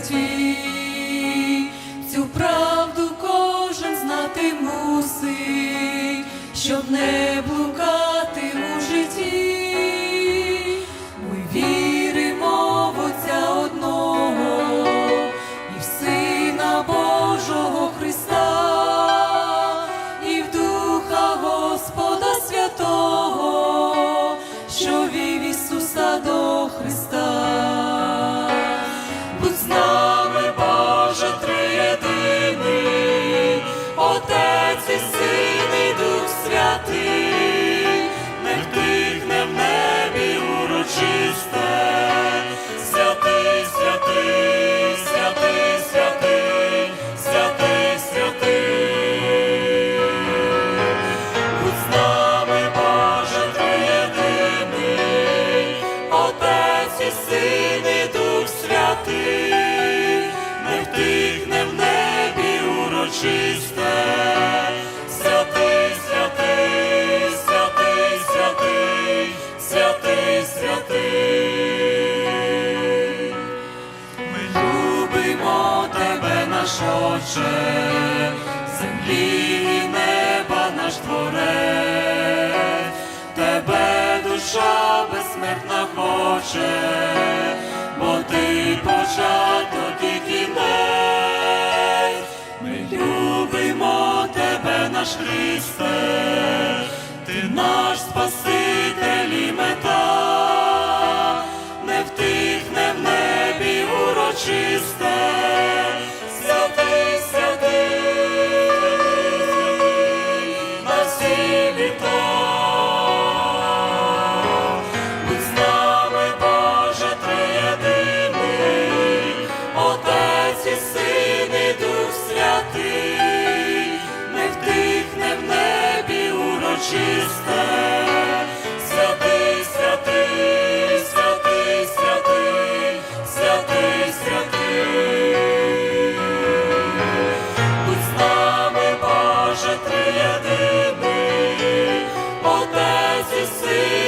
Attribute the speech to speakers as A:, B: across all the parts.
A: світі, цю правду кожен знати мусить, щоб не блукати. наш Отче, землі і неба наш творець, тебе душа безсмертна хоче, бо ти початок і кінець, ми любимо тебе, наш Христе, ти наш Спаситель і мета, не втихне в небі урочисте. Отець і Син.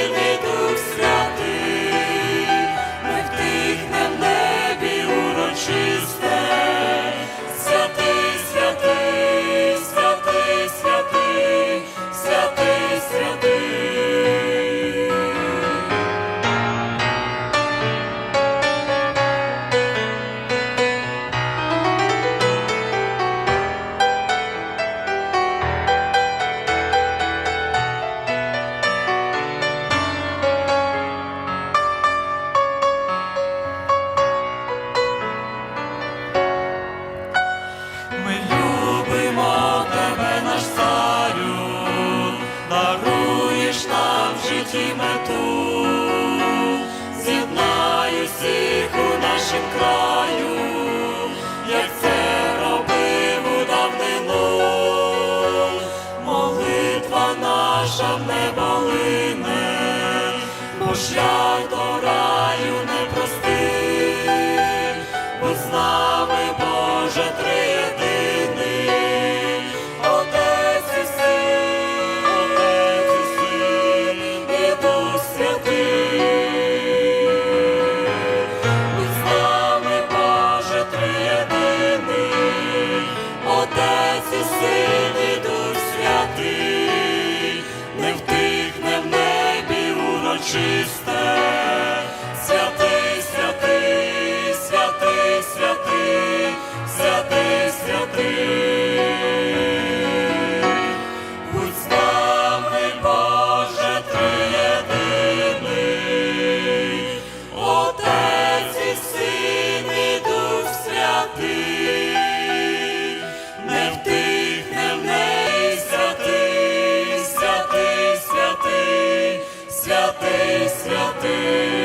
A: наша не болине, бо шлях до раю не непростий, бо знає. se a.